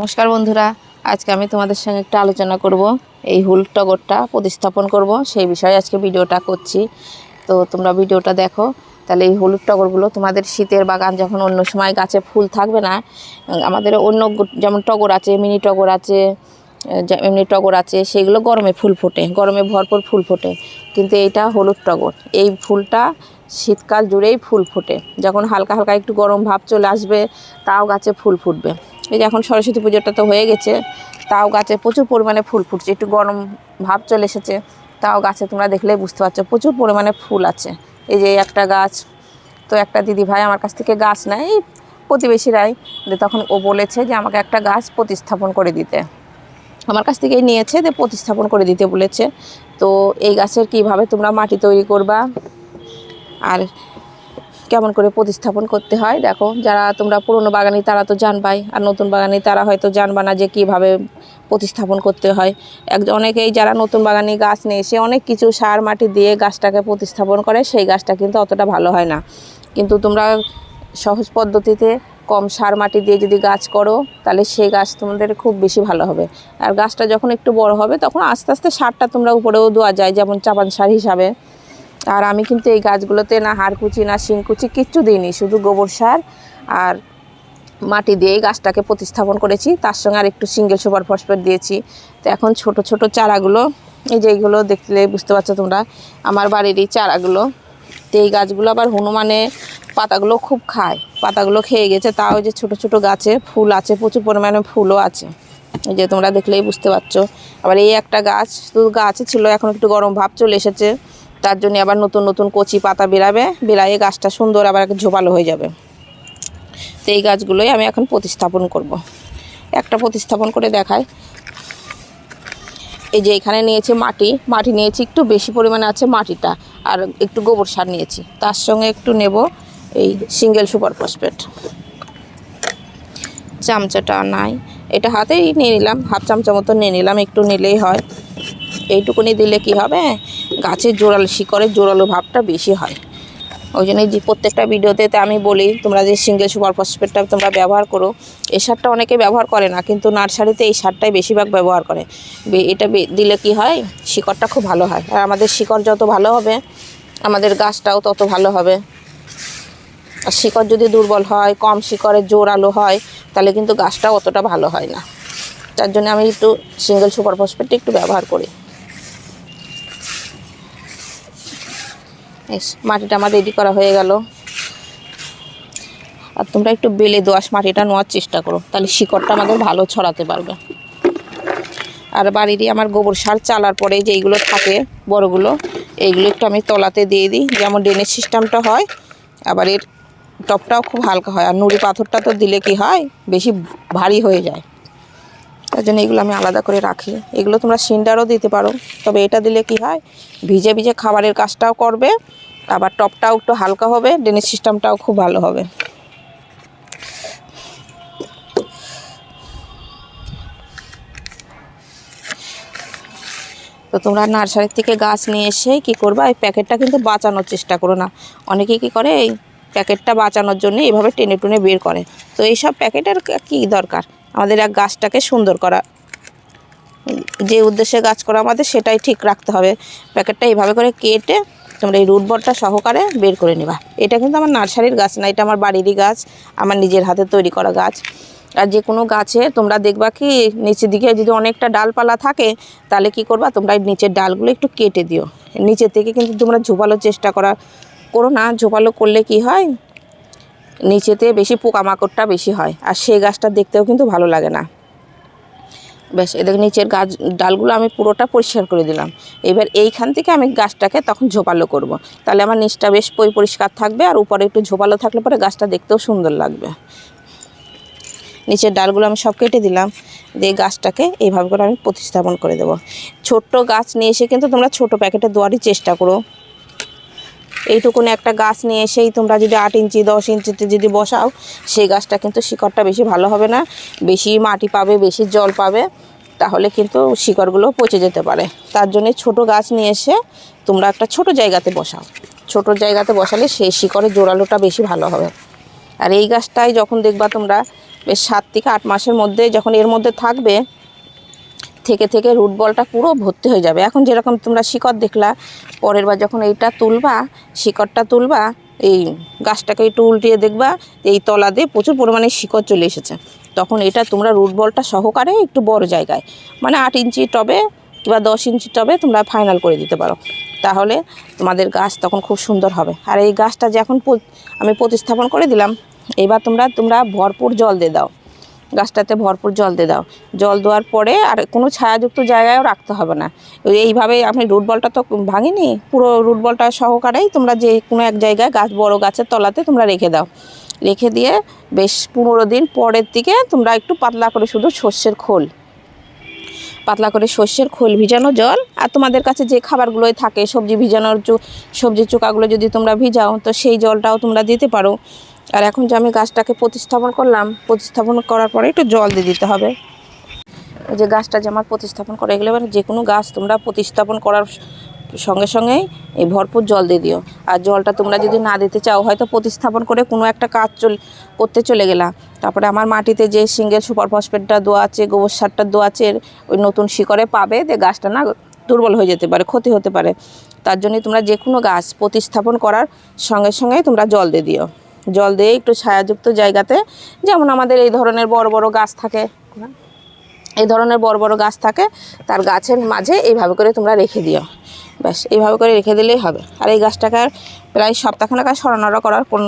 নমস্কার বন্ধুরা, আজকে আমি তোমাদের সঙ্গে একটা আলোচনা করব। এই হুল টগরটা প্রতিস্থাপন করব, সেই বিষয়ে আজকে ভিডিওটা করছি। তো তোমরা ভিডিওটা দেখো, তাহলে এই হলুদ টগরগুলো তোমাদের শীতের বাগান যখন অন্য সময় গাছে ফুল থাকবে না আমাদের অন্য যেমন টগর আছে, মিনি টগর আছে এমনি টগর আছে, সেগুলো গরমে ফুল ফোটে, গরমে ভরপুর ফুল ফোটে। কিন্তু এইটা হলুদ টগর, এই ফুলটা শীতকাল জুড়েই ফুল ফোটে। যখন হালকা হালকা একটু গরম ভাব চলে আসবে, তাও গাছে ফুল ফুটবে। এই যে এখন সরস্বতী পুজোটা তো হয়ে গেছে, তাও গাছে প্রচুর পরিমাণে ফুল ফুটছে, একটু গরম ভাব চলে এসেছে, তাও গাছে তোমরা দেখলেই বুঝতে পারছ প্রচুর পরিমাণে ফুল আছে। এই যে একটা গাছ, তো একটা দিদি ভাই আমার কাছ থেকে গাছ নেয় প্রতিবেশীরাই দিয়ে তখন ও বলেছে যে আমাকে একটা গাছ প্রতিস্থাপন করে দিতে। আমার কাছ থেকেই নিয়েছে, যে প্রতিস্থাপন করে দিতে বলেছে। তো এই গাছের কীভাবে তোমরা মাটি তৈরি করবা, আর কেমন করে প্রতিস্থাপন করতে হয়। দেখো, যারা তোমরা পুরনো বাগানি তারা তো জানবাই, আর নতুন বাগানি তারা হয়তো জানবা না যে কীভাবে প্রতিস্থাপন করতে হয়। এক, অনেকেই যারা নতুন বাগানি গাছ নিয়ে এসে অনেক কিছু সার, মাটি দিয়ে গাছটাকে প্রতিস্থাপন করে, সেই গাছটা কিন্তু অতটা ভালো হয় না। কিন্তু তোমরা সহজ পদ্ধতিতে কম সার, মাটি দিয়ে যদি গাছ করো, তাহলে সেই গাছ তোমাদের খুব বেশি ভালো হবে। আর গাছটা যখন একটু বড় হবে, তখন আস্তে আস্তে সারটা তোমরা উপরেও দেওয়া যায়, যেমন চাপান সার হিসাবে। আর আমি কিন্তু এই গাছগুলোতে না হাড়কুচি, না শিংকুচি কিচ্ছু দিইনি, শুধু গোবর সার আর মাটি দিয়েই গাছটাকে প্রতিস্থাপন করেছি। তার সঙ্গে আর একটু সিঙ্গেল সুপার ফসফেট দিয়েছি। তো এখন ছোট ছোট চারাগুলো, এই যে এইগুলো দেখলে বুঝতে পারছ তোমরা, আমার বাড়ির এই চারাগুলো। তো এই গাছগুলো আবার হনুমানে পাতাগুলো খুব খায়, পাতাগুলো খেয়ে গেছে। তাও যে ছোট ছোট গাছে ফুল আছে, প্রচুর পরিমাণে ফুলও আছে। এই যে তোমরা দেখলেই বুঝতে পারছ। আবার এই একটা গাছ, শুধু গাছে ছিল, এখন একটু গরম ভাব চলে এসেছে। তার জন্য আবার নতুন নতুন কচি পাতা বেরাবে, বেরায়ে গাছটা সুন্দর আবার ঝোপালো হয়ে যাবে। তো এই গাছগুলোই আমি এখন প্রতিস্থাপন করব। একটা প্রতিস্থাপন করে দেখাই। এই যে এখানে নিয়েছি মাটি মাটি নিয়েছি, একটু বেশি পরিমাণে আছে মাটিটা, আর একটু গোবর সার নিয়েছি। তার সঙ্গে একটু নেব এই সিঙ্গেল সুপার ফসফেট। চামচাটা নাই। এটা হাতেই নিয়ে নিলাম, হাফ চামচা মতো নিয়ে নিলাম, একটু নিলেই হয়। এইটুকুনি দিলে কি হবে? গাছের জোরাল শিকড়ের জোরালো ভাবটা বেশি হয়। ওই জন্য যে প্রত্যেকটা ভিডিওতে আমি বলি, তোমরা যে সিঙ্গেল সুপার ফসফেটটা তোমরা ব্যবহার করো, এই সারটা অনেকে ব্যবহার করে না, কিন্তু নার্সারিতে এই সারটাই বেশিরভাগ ব্যবহার করে। এটা দিলে কি হয়? শিকড়টা খুব ভালো হয়। আর আমাদের শিকড় যত ভালো হবে, আমাদের গাছটাও তত ভালো হবে। আর শিকড় যদি দুর্বল হয়, কম শিকড়ের জোর আলো হয়, তাহলে কিন্তু গাছটাও অতটা ভালো হয় না। তার জন্য আমি একটু সিঙ্গেল সুপার ফসফেটটা একটু ব্যবহার করি। মাটিটা আমার রেডি করা হয়ে গেল। আর তোমরা একটু বেলে দোয়াশ মাটিটা নেওয়ার চেষ্টা করো, তাহলে শিকড়টা আমাদের ভালো ছড়াতে পারবে। আর বাড়িরই আমার গোবর সার চালার পরে যে এইগুলো থাকে বড়গুলো, এইগুলো একটু আমি তলাতে দিয়ে দিই, যেমন ড্রেনের সিস্টেমটা হয়, আবার এর টপটাও খুব হালকা হয়। আর নুড়ি পাথরটা তো দিলে কি হয়, বেশি ভারী হয়ে যায়। তার জন্য এগুলো আমি আলাদা করে রাখি। এগুলো তোমরা সিন্ডারও দিতে পারো। তবে এটা দিলে কি হয়? ভিজে ভিজে খাবারের কাজটাও করবে, আবার টপটাও একটু হালকা হবে ড্রেনেজ সিস্টেমটাও খুব ভালো হবে। তো তোমরা নার্সারির থেকে গাছ নিয়ে এসে কি করবা? এই প্যাকেটটা কিন্তু বাঁচানোর চেষ্টা করো না। অনেকে কি করে? এই প্যাকেটটা বাঁচানোর জন্য এভাবে টেনে টুনে বের করে। তো এইসব প্যাকেটের কি দরকার? আমাদের এক গাছটাকে সুন্দর করা। যে উদ্দেশ্যে গাছ করা আমাদের সেটাই ঠিক রাখতে হবে। প্যাকেটটা এইভাবে করে কেটে তোমরা এই রুট বটটা সহকারে বের করে নেবা। এটা কিন্তু আমার নার্সারির গাছ না, এটা আমার বাড়িরই গাছ, আমার নিজের হাতে তৈরি করা গাছ। আর যে কোনো গাছে তোমরা দেখবা কি, নিচের দিকে যদি অনেকটা ডালপালা থাকে, তাহলে কি করবা, তোমরা নিচের ডালগুলো একটু কেটে দিও। নিচের থেকে কিন্তু তোমরা ঝোপালোর চেষ্টা করা করো না, ঝোপালো করলে কি হয় নিচেতে বেশি পোকামাকড়টা বেশি হয়। আর সেই গাছটা দেখতেও কিন্তু ভালো লাগে না। ব্যাস এদের নিচের গাছ, ডালগুলো আমি পুরোটা পরিষ্কার করে দিলাম। এবার এইখান থেকে আমি গাছটাকে তখন ঝোপালো করব। তাহলে আমার নিচটা বেশ পরি- পরিষ্কার থাকবে আর উপরে একটু ঝোপালো থাকলে পরে গাছটা দেখতেও সুন্দর লাগবে। নিচের ডালগুলো আমি সব কেটে দিলাম। দিয়ে গাছটাকে এইভাবে করে আমি প্রতিস্থাপন করে দেবো। ছোট্ট গাছ নিয়ে এসে কিন্তু তোমরা ছোট প্যাকেটে দেওয়ারই চেষ্টা করো। এইটুকুনি একটা গাছ নিয়ে এসেই তোমরা যদি আট ইঞ্চি, দশ ইঞ্চিতে যদি বসাও, সেই গাছটা কিন্তু শিকড়টা বেশি ভালো হবে না। বেশি মাটি পাবে, বেশি জল পাবে, তাহলে কিন্তু শিকড়গুলো পচে যেতে পারে। তার জন্য ছোট গাছ নিয়ে এসে তোমরা একটা ছোট জায়গাতে বসাও। ছোট জায়গাতে বসালে সেই শিকড়ের জোরালোটা বেশি ভালো হবে। আর এই গাছটাই যখন দেখবা তোমরা, বেশ সাত থেকে আট মাসের মধ্যে যখন এর মধ্যে থাকবে থেকে থেকে রুট বলটা পুরো ভর্তি হয়ে যাবে। এখন যেরকম তোমরা শিকড় দেখলা, পরের বার যখন এইটা তুলবা, শিকড়টা তুলবা, এই গাছটাকে একটু উল্টিয়ে দেখবা, এই তলা দিয়ে প্রচুর পরিমাণে শিকড় চলে এসেছে। তখন এটা তোমরা রুট বলটা সহকারে একটু বড় জায়গায় মানে আট ইঞ্চি টবে কিংবা দশ ইঞ্চি টবে তোমরা ফাইনাল করে দিতে পারো। তাহলে তোমাদের গাছ তখন খুব সুন্দর হবে। আর এই গাছটা যে এখন আমি প্রতিস্থাপন করে দিলাম, এবার তোমরা তোমরা ভরপুর জল দিয়ে দাও। গাছটাতে ভরপুর জল দিয়ে দাও। জল দেওয়ার পরে আর কোনো ছায়াযুক্ত জায়গায়ও রাখতে হবে না। এইভাবে আপনি রুট বলটা তো ভাঙিনি? পুরো রুট বলটা সহকারেই তোমরা যে কোনো এক জায়গায় গাছ, বড় গাছের তলাতে তোমরা রেখে দাও। রেখে দিয়ে বেশ পনেরো দিন পরের দিকে তোমরা একটু পাতলা করে শুধু সর্ষের খোল। পাতলা করে সর্ষের খোল ভিজানো জল আর তোমাদের কাছে যে খাবারগুলোই থাকে, সবজি ভিজানোর সবজির চোকাগুলো যদি তোমরা ভিজাও, তো সেই জলটাও তোমরা দিতে পারো। আর এখন যে আমি গাছটাকে প্রতিস্থাপন করলাম, প্রতিস্থাপন করার পরে একটু জল দিয়ে দিতে হবে। যে গাছটা যে আমার প্রতিস্থাপন করে এগুলো এবার যে কোনো গাছ তোমরা প্রতিস্থাপন করার সঙ্গে সঙ্গেই এই ভরপুর জল দিয়ে দিও। আর জলটা তোমরা যদি না দিতে চাও, হয়তো প্রতিস্থাপন করে কোনো একটা কাজ চল, করতে চলে গেলা। তারপরে আমার মাটিতে যে সিঙ্গেল সুপার ফসফেটটা দেওয়া আছে, গোবর সারটা দেওয়া আছে ওই নতুন শিকড়ে পাবে যে গাছটা না দুর্বল হয়ে যেতে পারে, ক্ষতি হতে পারে। তার জন্যই তোমরা যে কোনো গাছ প্রতিস্থাপন করার সঙ্গে সঙ্গেই তোমরা জল দিয়ে দিও। জল দিয়ে একটু ছায়াযুক্ত জায়গাতে, যেমন আমাদের এই ধরনের বড় বড় গাছ থাকে এই ধরনের বড় বড় গাছ থাকে, তার গাছের মাঝে এইভাবে করে তোমরা রেখে দিও। ব্যাস, এইভাবে করে রেখে দিলেই হবে। আর এই গাছটাকে আর প্রায় সপ্তাহখানেক আর সরানোরা করার কোনো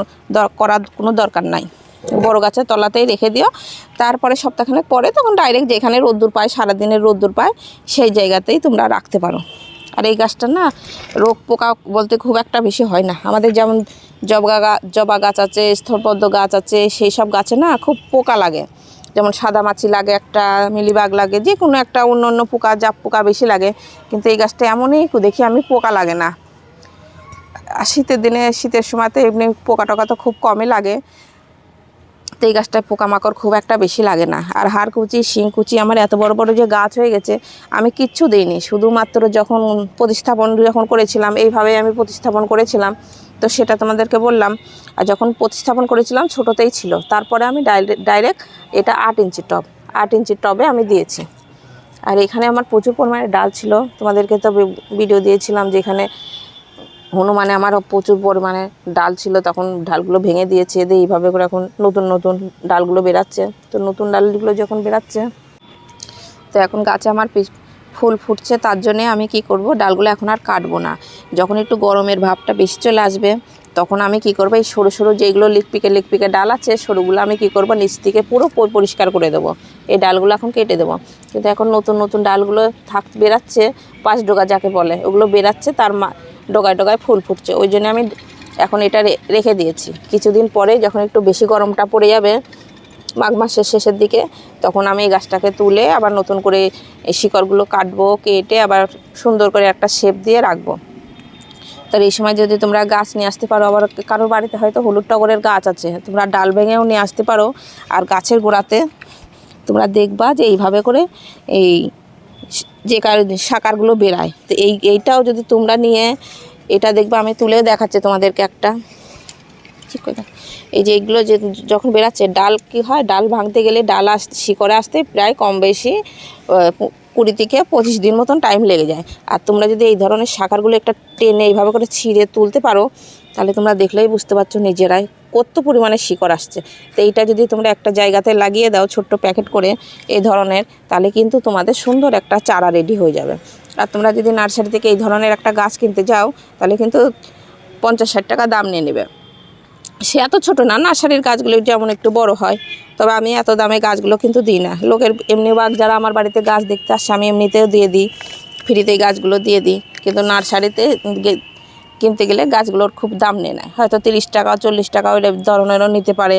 করার কোনো দরকার নাই। বড় গাছের তলাতেই রেখে দিও। তারপরে সপ্তাহখানেক পরে তখন ডাইরেক্ট যেখানে রোদ্দুর পায়, সারাদিনের রোদ্দুর পায়, সেই জায়গাতেই তোমরা রাখতে পারো। আর এই গাছটা না রোগ পোকা বলতে খুব একটা বেশি হয় না। আমাদের যেমন জবা গা, জবা গাছ আছে, স্থলপদ্ম গাছ আছে, সেই সব গাছে না খুব পোকা লাগে। যেমন সাদা মাছি লাগে একটা, মিলিবাগ লাগে যে কোনো একটা অন্য অন্য পোকা, জাপ পোকা বেশি লাগে। কিন্তু এই গাছটা এমনই দেখি আমি পোকা লাগে না। শীতের দিনে, শীতের সময়তে এমনি পোকা টোকা তো খুব কমই লাগে। তো এই গাছটায় পোকামাকড় খুব একটা বেশি লাগে না। আর হাড়কুচি, শিংকুচি আমার এত বড় বড় যে গাছ হয়ে গেছে, আমি কিচ্ছু দিইনি। শুধুমাত্র যখন প্রতিস্থাপন যখন করেছিলাম, এইভাবেই আমি প্রতিস্থাপন করেছিলাম। তো সেটা তোমাদেরকে বললাম, আর যখন প্রতিস্থাপন করেছিলাম, ছোটোতেই ছিল। তারপরে আমি ডাইরেক্ট এটা আট ইঞ্চি টব, আট ইঞ্চি টবে আমি দিয়েছি। আর এখানে আমার প্রচুর পরিমাণে ডাল ছিল। তোমাদেরকে তো ভিডিও দিয়েছিলাম যেখানে হনুমানে আমার প্রচুর পরিমাণে ডাল ছিল, তখন ডালগুলো ভেঙে দিয়েছে, দিয়ে এইভাবে করে এখন নতুন নতুন ডালগুলো বেরাচ্ছে তো নতুন ডালগুলো যখন বেরাচ্ছে তো এখন গাছে আমার ফুল ফুটছে, তার জন্যে আমি কি করব, ডালগুলো এখন আর কাটবো না। যখন একটু গরমের ভাবটা বেশি চলে আসবে, তখন আমি কি করব, এই সরু সরু যেগুলো লিকপিকে লিকপিকে ডাল আছে, সরুগুলো আমি কি করব, নিচ থেকে পুরো পরিষ্কার করে দেবো। এই ডালগুলো এখন কেটে দেবো। কিন্তু এখন নতুন নতুন ডালগুলো থাক বেরাচ্ছে পাঁচ ডোগা যাকে বলে, ওগুলো বেরাচ্ছে তার মা ডোগায় ডোগায় ফুল ফুটছে। ওই জন্য আমি এখন এটা রেখে দিয়েছি। কিছুদিন পরে যখন একটু বেশি গরমটা পড়ে যাবে, মাঘ মাসের শেষের দিকে, তখন আমি এই গাছটাকে তুলে আবার নতুন করে এই শিকড়গুলো কাটবো, কেটে আবার সুন্দর করে একটা শেপ দিয়ে রাখব। তার এই সময় যদি তোমরা গাছ নিয়ে আসতে পারো, আবার কারোর বাড়িতে হয়তো হলুদ টগরের গাছ আছে, তোমরা ডাল ভেঙেও নিয়ে আসতে পারো। আর গাছের গোড়াতে তোমরা দেখবা যে এইভাবে করে এই যে কার শাকারগুলো বেরায়। তো এই, এইটাও যদি তোমরা নিয়ে এটা দেখবা, আমি তুলে দেখাচ্ছি তোমাদেরকে একটা। ঠিক কথা এই যে এগুলো যে যখন বেরাচ্ছে, ডাল কি হয়? ডাল ভাঙতে গেলে ডাল আস, শিকড়ে আসতে প্রায় কম বেশি কুড়ি থেকে পঁচিশ দিন মতন টাইম লেগে যায়। আর তোমরা যদি এই ধরনের শাখারগুলো একটা টেনে এইভাবে করে ছিঁড়ে তুলতে পারো, তাহলে তোমরা দেখলেই বুঝতে পারছ নিজেরাই কত পরিমাণে শিকড় আসছে। তো এইটা যদি তোমরা একটা জায়গাতে লাগিয়ে দাও ছোট্ট প্যাকেট করে এই ধরনের, তাহলে কিন্তু তোমাদের সুন্দর একটা চারা রেডি হয়ে যাবে। আর তোমরা যদি নার্সারি থেকে এই ধরনের একটা গাছ কিনতে যাও, তাহলে কিন্তু পঞ্চাশ ষাট টাকা দাম নিয়ে নেবে। সে এত ছোটো না, নার্সারির গাছগুলো যেমন একটু বড় হয়, তবে আমি এত দামে গাছগুলো কিন্তু দিই না। লোকের এমনি বাগ যারা আমার বাড়িতে গাছ দেখতে আসছে আমি এমনিতেও দিয়ে দিই, ফ্রিতেই গাছগুলো দিয়ে দিই। কিন্তু নার্সারিতে কিনতে গেলে গাছগুলোর খুব দাম নেয় না। হয়তো তিরিশ টাকা, চল্লিশ টাকা ওই ধরনেরও নিতে পারে।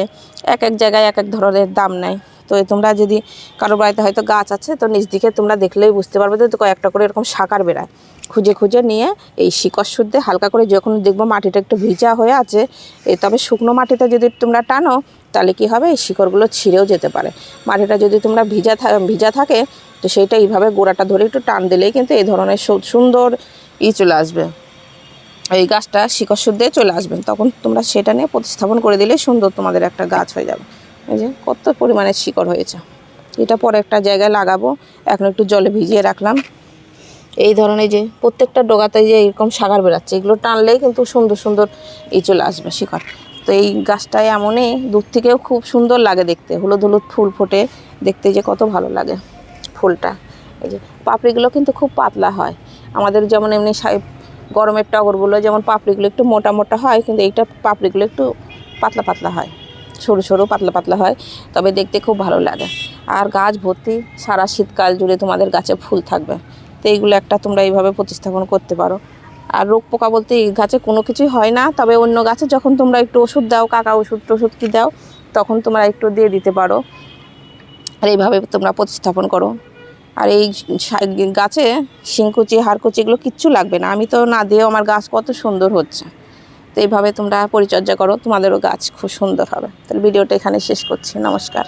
এক এক জায়গায় এক এক ধরনের দাম নেয়। তো তোমরা যদি কারও বাড়িতে হয়তো গাছ আছে, তো নিজ দিকে তোমরা দেখলেই বুঝতে পারবে যে তো কয়েকটা করে এরকম শাকার বেড়ায় খুঁজে খুঁজে নিয়ে এই শিকড় শুদ্ধে হালকা করে যখন দেখব মাটিটা একটু ভিজা হয়ে আছে তবে শুকনো মাটিতে যদি তোমরা টানো, তাহলে কি হবে? এই শিকড়গুলো ছিঁড়েও যেতে পারে। মাটিটা যদি তোমরা ভিজা ভিজা থাকে, তো সেইটা এইভাবে গোড়াটা ধরে একটু টান দিলেই কিন্তু এই ধরনের সুন্দর ই চলে আসবে। এই গাছটা শিকড় শুদ্ধে চলে আসবেন। তখন তোমরা সেটা নিয়ে প্রতিস্থাপন করে দিলে সুন্দর তোমাদের একটা গাছ হয়ে যাবে। এই যে কত পরিমাণে শিকড় হয়েছে। এটা পরে একটা জায়গায় লাগাবো। এখন একটু জলে ভিজিয়ে রাখলাম। এই ধরনের যে প্রত্যেকটা ডোগাতে যে এরকম সাগার বেরাচ্ছে এগুলো টানলেই কিন্তু সুন্দর সুন্দর এই চলে আসবে শিকড়। তো এই গাছটায় এমনই দূর থেকেও খুব সুন্দর লাগে দেখতে। হলুদ হলুদ ফুল ফোটে। দেখতে যে কত ভালো লাগে ফুলটা। এই যে পাপড়িগুলো কিন্তু খুব পাতলা হয়। আমাদের যেমন এমনি গরমের টগরগুলো যেমন পাপড়িগুলো একটু মোটা মোটা হয়, কিন্তু এইটা পাপড়িগুলো একটু পাতলা পাতলা হয়। সরু সরু পাতলা পাতলা হয়, তবে দেখতে খুব ভালো লাগে। আর গাছ ভর্তি সারা শীতকাল জুড়ে তোমাদের গাছে ফুল থাকবে। তো এইগুলো একটা তোমরা এইভাবে প্রতিস্থাপন করতে পারো। আর রোগ পোকা বলতে এই গাছে কোনো কিছুই হয় না, তবে অন্য গাছে যখন তোমরা একটু ওষুধ দাও, কাকা ওষুধ টষুধ কি দাও, তখন তোমরা একটু দিয়ে দিতে পারো। আর এইভাবে তোমরা প্রতিস্থাপন করো। আর এই গাছে শিংকুচি, হাড়কুচি এগুলো কিচ্ছু লাগবে না। আমি তো না দিয়েও আমার গাছ কত সুন্দর হচ্ছে। তো এইভাবে তোমরা পরিচর্যা করো, তোমাদেরও গাছ খুব সুন্দর হবে। তাহলে ভিডিওটা এখানে শেষ করছি। নমস্কার।